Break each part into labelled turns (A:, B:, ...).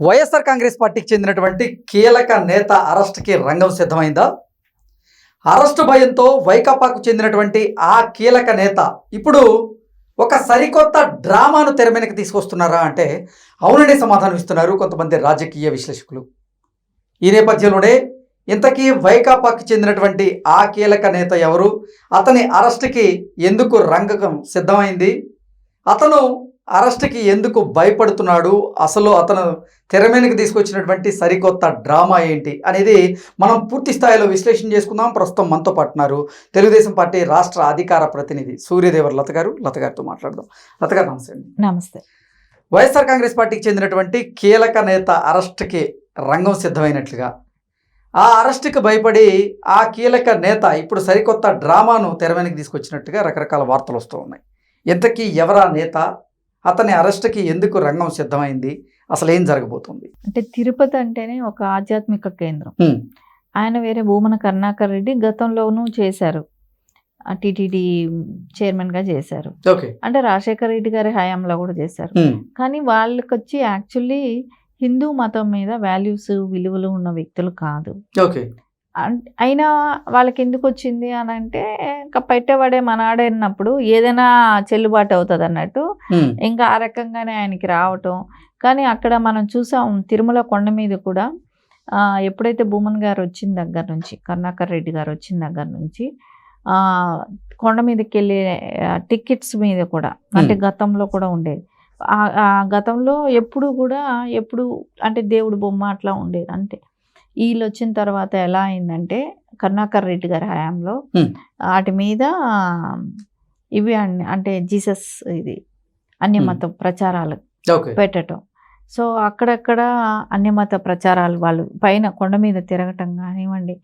A: వైఎస్ఆర్ కాంగ్రెస్ పార్టీకి చెందినటువంటి కీలక నేత అరెస్ట్కి రంగం సిద్ధమైందా? అరెస్టు భయంతో వైకాపాకు చెందినటువంటి ఆ కీలక నేత ఇప్పుడు ఒక సరికొత్త డ్రామాను తెర మీదకి తీసుకొస్తున్నారా అంటే అవుననే సమాధానం ఇస్తున్నారు కొంతమంది రాజకీయ విశ్లేషకులు. ఈ నేపథ్యంలోనే ఇంతకీ వైకాపాకు చెందినటువంటి ఆ కీలక నేత ఎవరు? అతని అరెస్ట్కి ఎందుకు రంగం సిద్ధమైంది? అతను అరెస్ట్కి ఎందుకు భయపడుతున్నాడు? అసలు అతను తెర మీదకి తీసుకొచ్చినటువంటి సరికొత్త డ్రామా ఏంటి? అనేది మనం పూర్తి స్థాయిలో విశ్లేషణ చేసుకుందాం. ప్రస్తుతం మనతో పాటున్నారు తెలుగుదేశం పార్టీ రాష్ట్ర అధికార ప్రతినిధి సూర్యదేవర్ లత గారు. లత గారితో మాట్లాడదాం. లత గారు నమస్తే
B: నమస్తే.
A: వైఎస్ఆర్ కాంగ్రెస్ పార్టీకి చెందినటువంటి కీలక నేత అరెస్ట్కి రంగం సిద్ధమైనట్లుగా. ఆ అరెస్ట్కి భయపడి ఆ కీలక నేత ఇప్పుడు సరికొత్త డ్రామాను తెర తీసుకొచ్చినట్టుగా రకరకాల వార్తలు వస్తూ ఉన్నాయి. ఇంతకీ ఎవరా నేత? అతని అరెస్ట్కి ఎందుకు రంగం సిద్ధమైంది? అసలు ఏం జరగబోతుంది?
B: అంటే తిరుపతి అంటేనే ఒక ఆధ్యాత్మిక కేంద్రం. ఆయన వేరే భూమన కరుణాకర్ రెడ్డి గతంలోనూ చేశారు. టీటీడీ చైర్మన్గా చేశారు.
A: ఓకే.
B: అంటే రాజశేఖర రెడ్డి గారి హయాంలో కూడా చేశారు. కానీ వాళ్ళకి వచ్చి యాక్చువల్లీ హిందూ మతం మీద వాల్యూస్ విలువలు ఉన్న వ్యక్తులు కాదు. అయినా వాళ్ళకి ఎందుకు వచ్చింది అని అంటే ఇంకా పెట్టేవాడే మనాడే అన్నప్పుడు ఏదైనా చెల్లుబాటు అవుతుంది అన్నట్టు. ఇంకా ఆ రకంగానే ఆయనకి రావటం. కానీ అక్కడ మనం చూసాం తిరుమల కొండ మీద కూడా ఎప్పుడైతే భూమన్ గారు వచ్చిన దగ్గర నుంచి కరుణాకర్ రెడ్డి గారు వచ్చిన దగ్గర నుంచి కొండ మీదకి వెళ్ళే టికెట్స్ మీద కూడా అంటే గతంలో కూడా ఉండేది. ఆ- ఆ గతంలో ఎప్పుడు కూడా ఎప్పుడు అంటే దేవుడు బొమ్మ అట్లా ఉండేది అంతే. వీళ్ళు వచ్చిన తర్వాత ఎలా అయిందంటే కరుణాకర్ రెడ్డి గారి హయాంలో. వాటి మీద ఇవి అన్ని అంటే జీసస్ ఇది అన్యమత ప్రచారాలు పెట్టడం సో అక్కడక్కడ అన్యమత ప్రచారాలు వాళ్ళు పైన కొండ మీద తిరగటం కానివ్వండి.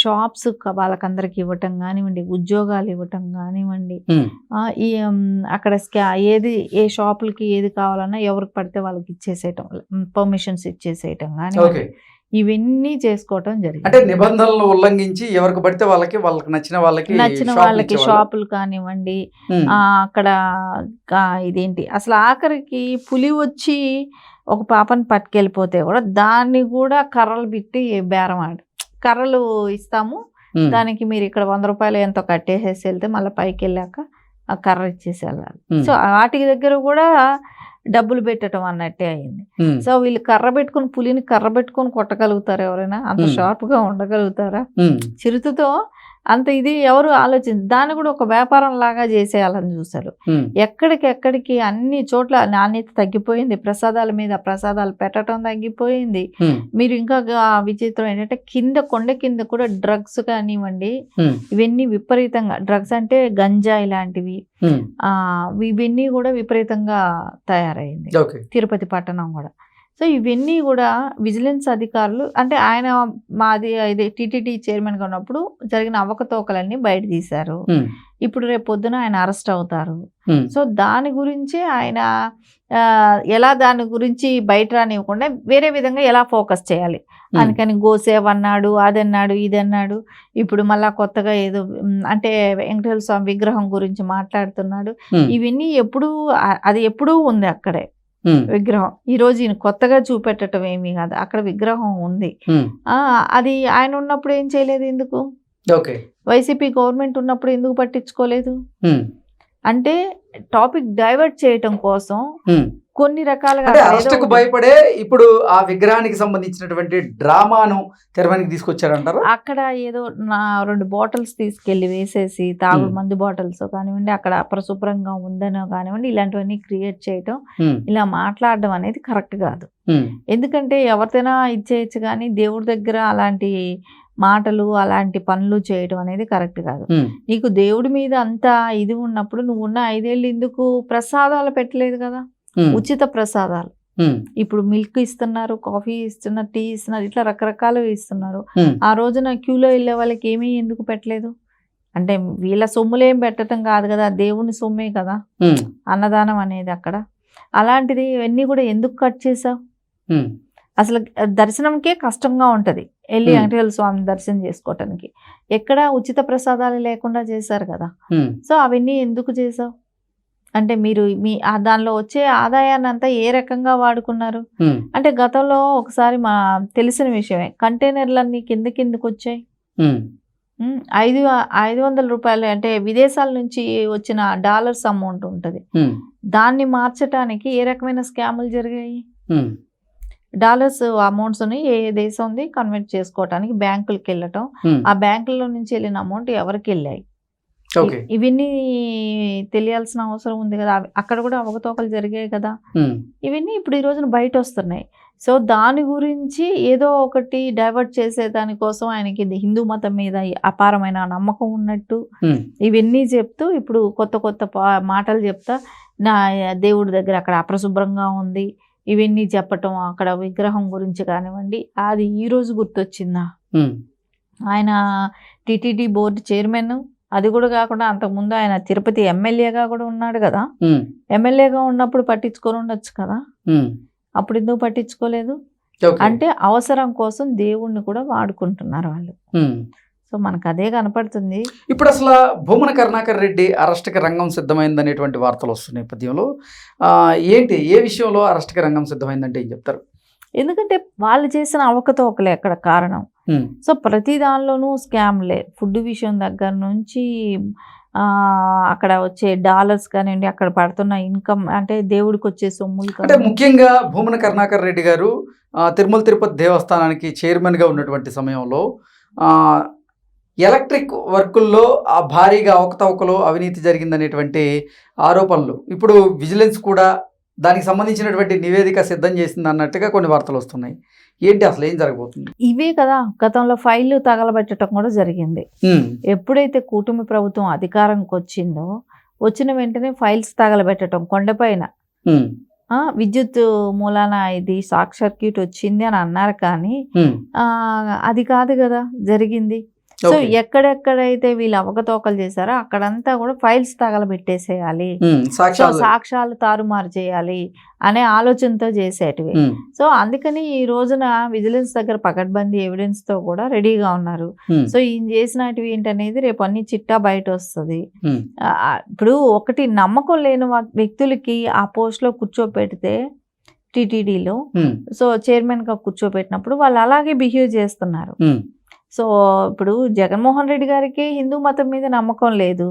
B: షాప్స్ వాళ్ళకందరికి ఇవ్వటం కానివ్వండి ఉద్యోగాలు ఇవ్వటం కానివ్వండి ఈ అక్కడ స్కా ఏది ఏ షాపులకి ఏది కావాలన్నా ఎవరికి పడితే వాళ్ళకి ఇచ్చేసేయటం పర్మిషన్స్ ఇచ్చేసేయటం కానివ్వండి. ఇవన్నీ చేసుకోవటం జరిగింది
A: అంటే నిబంధనలు ఉల్లంఘించి ఎవరికి పడితే వాళ్ళకి వాళ్ళకి నచ్చిన వాళ్ళకి
B: నచ్చిన
A: షాపులు
B: వాళ్ళకి? షాపులు కానివ్వండి అక్కడ ఇదేంటి అసలు ఆఖరికి పులి వచ్చి ఒక పాపని పట్టుకెళ్ళిపోతే కూడా దాన్ని కూడా కర్రలు పెట్టి బేరం ఆడి కర్రలు ఇస్తాము. దానికి మీరు ఇక్కడ వంద రూపాయలు ఎంతో కట్టేసేసి వెళ్తే మళ్ళీ పైకి వెళ్ళాక ఆ కర్ర ఇచ్చేసి వెళ్ళాలి. సో వాటికి దగ్గర కూడా డబ్బులు పెట్టడం అన్నట్టే అయింది. సో వీళ్ళు కర్ర పెట్టుకుని పులిని కర్ర పెట్టుకొని కొట్టగలుగుతారా ఎవరైనా అంత
A: Hmm.
B: షార్ప్గా ఉండగలుగుతారా. చిరుతతో అంత ఇది ఎవరు ఆలోచించి దాన్ని కూడా ఒక వ్యాపారం లాగా చేసేయాలని చూశారు.
A: హ్మ్.
B: ఎక్కడికి ఎక్కడికి అన్ని చోట్ల నాణ్యత తగ్గిపోయింది. ప్రసాదాల మీద ప్రసాదాలు పెట్టడం తగ్గిపోయింది. మీరు ఇంకా విచిత్రం ఏంటంటే కింద కొండ కింద కూడా డ్రగ్స్ కానివ్వండి. ఇవన్నీ విపరీతంగా డ్రగ్స్ అంటే గంజాయి లాంటివి. ఇవన్నీ కూడా విపరీతంగా తయారైంది. తిరుపతి పట్టణం కూడా. సో ఇవన్నీ కూడా విజిలెన్స్ అధికారులు అంటే ఆయన మాది ఇది టీటీడీ చైర్మన్గా ఉన్నప్పుడు జరిగిన అవకతవకలన్నీ బయట తీశారు. ఇప్పుడు రేపు పొద్దున ఆయన అరెస్ట్ అవుతారు. సో దాని గురించి ఆయన ఎలా దాని గురించి బయట రానివ్వకుండా వేరే విధంగా ఎలా ఫోకస్ చేయాలి. అందుకని గోసేవ్ అన్నాడు అదన్నాడు ఇది అన్నాడు ఇప్పుడు మళ్ళా కొత్తగా ఏదో అంటే వెంకటేశ్వర స్వామి విగ్రహం గురించి మాట్లాడుతున్నాడు. ఇవన్నీ ఎప్పుడూ అది ఎప్పుడూ ఉంది అక్కడే. విగ్రహం. ఈ రోజు ఈయన కొత్తగా చూపెట్టడం ఏమీ కాదు. అక్కడ విగ్రహం ఉంది. అది ఆయన ఉన్నప్పుడు ఏం చేయలేదు ఎందుకు? వైసీపీ గవర్నమెంట్ ఉన్నప్పుడు ఎందుకు పట్టించుకోలేదు. అంటే టాపిక్ డైవర్ట్ చేయటం కోసం. కొన్ని రకాలుగా
A: అరెస్ట్కు భయపడే ఇప్పుడు ఆ విగ్రహానికి సంబంధించినటువంటి డ్రామాను తెరవనికి తీసుకొచ్చారంటారా
B: అక్కడ ఏదో నా రెండు బాటిల్స్ తీసుకెళ్ళి వేసేసి
A: Hmm.
B: మందు బాటిల్స్ కానివ్వండి అక్కడ అపరిశుభ్రంగా ఉందనో కానివ్వండి ఇలాంటివన్నీ క్రియేట్ చేయటం. ఇలా మాట్లాడడం అనేది కరెక్ట్ కాదు. ఎందుకంటే ఎవరితోనా ఇచ్చేయచ్చు కానీ దేవుడి దగ్గర అలాంటి మాటలు అలాంటి పనులు చేయడం అనేది కరెక్ట్ కాదు. నీకు దేవుడి మీద అంత ఇది ఉన్నప్పుడు నువ్వు ఉన్న ఐదేళ్ళు ఎందుకు ప్రసాదాలు పెట్టలేదు కదా. ఉచిత ప్రసాదాలు. ఇప్పుడు మిల్క్ ఇస్తున్నారు కాఫీ ఇస్తున్నారు టీ ఇస్తున్నారు ఇట్లా రకరకాలు ఇస్తున్నారు. ఆ రోజున క్యూలో వెళ్ళే వాళ్ళకి ఏమీ ఎందుకు పెట్టలేదు అంటే వీళ్ళ సొమ్ములేం పెట్టడం కాదు కదా దేవుని సొమ్మే కదా. అన్నదానం అనేది అక్కడ అలాంటిది ఇవన్నీ కూడా ఎందుకు కట్ చేసావు. అసలు దర్శనంకే కష్టంగా ఉంటుంది. వెళ్ళి. వెంకటేశ్వర స్వామి దర్శనం చేసుకోవటానికి. ఎక్కడ ఉచిత ప్రసాదాలు లేకుండా చేశారు కదా. సో అవన్నీ ఎందుకు చేసావు అంటే మీరు మీ దానిలో వచ్చే ఆదాయాన్ని అంతా ఏ రకంగా వాడుకున్నారు? అంటే గతంలో ఒకసారి మా తెలిసిన విషయమే. కంటైనర్లన్నీ కింద కిందకు వచ్చాయి. ఐదు ఐదు వందల రూపాయలు అంటే విదేశాల నుంచి వచ్చిన డాలర్స్ అమౌంట్ ఉంటుంది. దాన్ని మార్చడానికి ఏ రకమైన స్కాములు జరిగాయి? డాలర్స్ అమౌంట్స్ని ఏ దేశం ఉంది కన్వర్ట్ చేసుకోవటానికి బ్యాంకులకి వెళ్ళటం. ఆ బ్యాంకుల నుంచి వెళ్ళిన అమౌంట్ ఎవరికి వెళ్ళాయి? ఇవన్నీ తెలియాల్సిన అవసరం ఉంది కదా. అక్కడ కూడా అవకతవకలు జరిగాయి కదా. ఇవన్నీ ఇప్పుడు ఈ రోజున బయట వస్తున్నాయి. సో దాని గురించి ఏదో ఒకటి డైవర్ట్ చేసే దానికోసం ఆయనకి హిందూ మతం మీద అపారమైన నమ్మకం ఉన్నట్టు ఇవన్నీ చెప్తూ ఇప్పుడు కొత్త కొత్త మాటలు చెప్తా నా దేవుడి దగ్గర అక్కడ అపరిశుభ్రంగా ఉంది. ఇవన్నీ చెప్పటం అక్కడ విగ్రహం గురించి కానివ్వండి. అది ఈ రోజు గుర్తొచ్చిందా? ఆయన టిటిడి బోర్డు చైర్మన్. అది కూడా కాకుండా అంతకుముందు ఆయన తిరుపతి ఎమ్మెల్యేగా కూడా ఉన్నాడు కదా. ఎమ్మెల్యేగా ఉన్నప్పుడు పట్టించుకొని ఉండొచ్చు కదా. అప్పుడు ఎందుకు పట్టించుకోలేదు. అంటే అవసరం కోసం దేవుణ్ణి కూడా వాడుకుంటున్నారు వాళ్ళు. సో మనకు అదే కనపడుతుంది.
A: ఇప్పుడు అసలు భూమన కరుణాకర్ రెడ్డి అరెస్ట్కి రంగం సిద్ధమైందనేటువంటి వార్తలు వస్తున్న నేపథ్యంలో ఏంటి ఏ విషయంలో అరెస్ట్కి రంగం సిద్ధమైందంటే ఏం చెప్తారు?
B: ఎందుకంటే వాళ్ళు చేసిన అవకతవకలే అక్కడ కారణం. సో ప్రతి దానిలోనూ స్కామ్లే. ఫుడ్ విషయం దగ్గర నుంచి అక్కడ వచ్చే డాలర్స్ కానివ్వండి అక్కడ పడుతున్న ఇన్కమ్ అంటే దేవుడికి వచ్చే సొమ్ములు
A: అంటే. ముఖ్యంగా భూమన కరుణాకర్ రెడ్డి గారు తిరుమల తిరుపతి దేవస్థానానికి చైర్మన్గా ఉన్నటువంటి సమయంలో ఎలక్ట్రిక్ వర్కుల్లో ఆ భారీగా అవకతవకలు అవినీతి జరిగిందనేటువంటి ఆరోపణలు. ఇప్పుడు విజిలెన్స్ కూడా దానికి సంబంధించినటువంటి నివేదిక సిద్ధం చేసింది అన్నట్టుగా కొన్ని వార్తలు వస్తున్నాయి. ఏంటి అసలు ఏం జరగబోతుంది?
B: ఇవే కదా గతంలో ఫైళ్ళు తగలబెట్టడం కూడా జరిగింది. ఎప్పుడైతే కూటమి ప్రభుత్వం అధికారంకి వచ్చిందో వచ్చిన వెంటనే ఫైల్స్ తగలబెట్టడం కొండపైన. విద్యుత్ మూలాన ఇది షార్ట్ సర్క్యూట్ వచ్చింది అని అన్నారు కానీ అది కాదు కదా జరిగింది. సో. ఎక్కడెక్కడైతే వీళ్ళు అవకతవకలు చేశారో అక్కడంతా కూడా ఫైల్స్ తగలబెట్టేసేయాలి. సో
A: సాక్ష్యాలు.
B: తారుమారు చేయాలి అనే ఆలోచనతో చేసేటివి. సో అందుకని ఈ రోజున విజిలెన్స్ దగ్గర పకడ్బందీ ఎవిడెన్స్తో కూడా రెడీగా ఉన్నారు. సో ఈయన చేసినటివి ఏంటనేది రేపు అన్ని చిట్టా బయట వస్తుంది ఇప్పుడు ఒకటి నమ్మకం లేని వ్యక్తులకి ఆ పోస్ట్లో కూర్చోపెడితే టీటీడీలో సో చైర్మన్గా కూర్చోపెట్టినప్పుడు వాళ్ళు అలాగే బిహేవ్ చేస్తున్నారు. సో ఇప్పుడు జగన్మోహన్ రెడ్డి గారికి హిందూ మతం మీద నమ్మకం లేదు.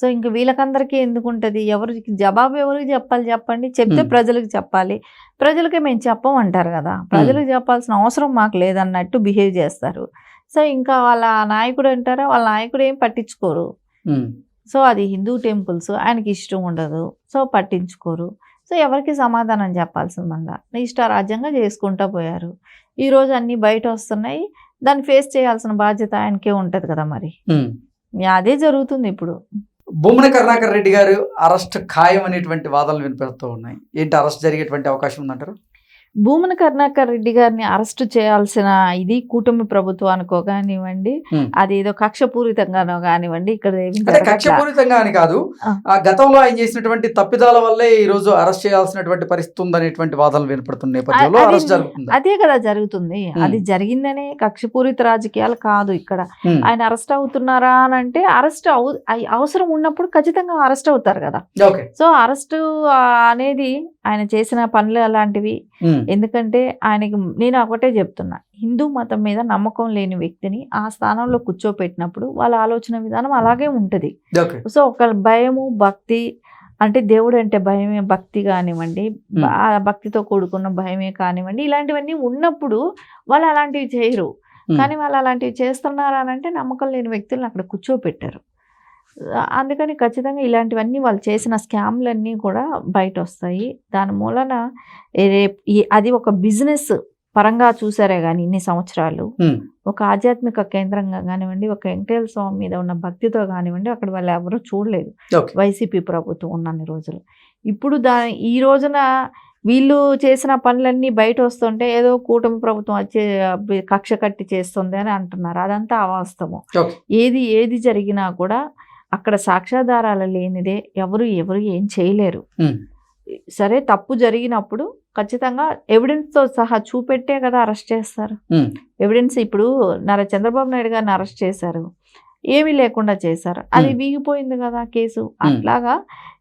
B: సో ఇంక వీళ్ళకందరికీ ఎందుకు ఉంటుంది ఎవరికి జవాబు ఎవరికి చెప్పాలి చెప్పండి? చెప్తే. ప్రజలకు చెప్పాలి. ప్రజలకే మేము చెప్పమంటారు కదా. ప్రజలకు చెప్పాల్సిన అవసరం మాకు లేదన్నట్టు బిహేవ్ చేస్తారు. సో ఇంకా వాళ్ళ నాయకుడు అంటారా? వాళ్ళ నాయకుడు ఏం పట్టించుకోరు. సో అది హిందూ టెంపుల్స్ ఆయనకి ఇష్టం ఉండదు. సో పట్టించుకోరు. సో ఎవరికి సమాధానం చెప్పాల్సింది మళ్ళీ ఇష్టారాజ్యంగా చేసుకుంటూ పోయారు. ఈ రోజు అన్నీ బయట వస్తున్నాయి. దాన్ని ఫేస్ చేయాల్సిన బాధ్యత ఆయనకే ఉంటుంది కదా మరి. అదే జరుగుతుంది ఇప్పుడు.
A: భూమన కరుణాకర్ రెడ్డి గారు అరెస్ట్ ఖాయం అనేటువంటి వాదనలు వినిపిస్తూ ఉన్నాయి. ఏంటి అరెస్ట్ జరిగేటువంటి అవకాశం ఉందంటారు?
B: భూమన కరుణాకర్ రెడ్డి గారిని అరెస్ట్ చేయాల్సిన ఇది కూటమి ప్రభుత్వానికో కానివ్వండి. అది ఏదో కక్షపూరితంగానో కానివ్వండి ఇక్కడ.
A: కక్షపూరితంగా అని కాదు గతంలో ఆయన చేసినటువంటి తప్పిదాల వల్లే ఈ రోజు అరెస్ట్ చేయాల్సినటువంటి పరిస్థితి ఉందనేటువంటి వాదనలు వినపడుతున్న నేపథ్యంలో
B: అది- కదా జరుగుతుంది. అది జరిగిందనే కక్షపూరిత రాజకీయాలు కాదు ఇక్కడ. ఆయన అరెస్ట్ అవుతున్నారా అని అంటే అరెస్ట్ అవసరం ఉన్నప్పుడు ఖచ్చితంగా అరెస్ట్ అవుతారు కదా. సో అరెస్ట్ అనేది ఆయన చేసిన పనులు అలాంటివి. ఎందుకంటే ఆయనకి నేను ఒకటే చెప్తున్నా. హిందూ మతం మీద నమ్మకం లేని వ్యక్తిని ఆ స్థానంలో కూర్చోపెట్టినప్పుడు వాళ్ళ ఆలోచన విధానం అలాగే ఉంటుంది. సో ఒక భయము భక్తి అంటే దేవుడు అంటే భయమే భక్తి కానివ్వండి భక్తితో కూడుకున్న భయమే కానివ్వండి ఇలాంటివన్నీ ఉన్నప్పుడు వాళ్ళు అలాంటివి చేయరు. కానీ వాళ్ళు అలాంటివి చేస్తున్నారు అంటే నమ్మకం లేని వ్యక్తులను అక్కడ కూర్చోపెట్టారు. అందుకని ఖచ్చితంగా ఇలాంటివన్నీ వాళ్ళు చేసిన స్కామ్లన్నీ కూడా బయట వస్తాయి దాని మూలన అది ఒక బిజినెస్ పరంగా చూసారే కానీ ఇన్ని సంవత్సరాలు. ఒక ఆధ్యాత్మిక కేంద్రంగా కానివ్వండి ఒక వెంకటేశ్వర స్వామి మీద ఉన్న భక్తితో కానివ్వండి అక్కడ వాళ్ళు ఎవరూ చూడలేదు. వైసీపీ ప్రభుత్వం ఉన్నన్ని రోజులు. ఇప్పుడు దా ఈ రోజున వీళ్ళు చేసిన పనులన్నీ బయట వస్తుంటే ఏదో కూటమి ప్రభుత్వం వచ్చే కక్ష కట్టి చేస్తుంది అని అంటున్నారు. అదంతా అవాస్తవం. ఏది ఏది జరిగినా కూడా అక్కడ సాక్ష్యాధారాలు లేనిదే ఎవరు ఎవరు ఏం చేయలేరు. సరే తప్పు జరిగినప్పుడు ఖచ్చితంగా ఎవిడెన్స్తో సహా చూపెట్టే కదా అరెస్ట్ చేస్తారు. ఎవిడెన్స్ ఇప్పుడు నర చంద్రబాబు నాయుడు గారిని అరెస్ట్ చేశారు. ఏమీ లేకుండా చేశారు. అది. వీగిపోయింది కదా కేసు. అట్లాగా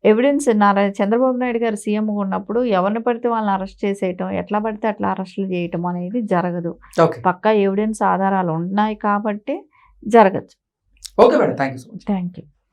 B: ఎవిడెన్స్ నారా చంద్రబాబు నాయుడు గారు సీఎం ఉన్నప్పుడు ఎవరిని పడితే వాళ్ళని అరెస్ట్ చేసేయటం ఎట్లా పడితే అట్లా అరెస్టులు చేయటం అనేది జరగదు. పక్కా ఎవిడెన్స్ ఆధారాలు ఉన్నాయి కాబట్టి జరగచ్చు.
A: Okay madam. Thank you
B: thank you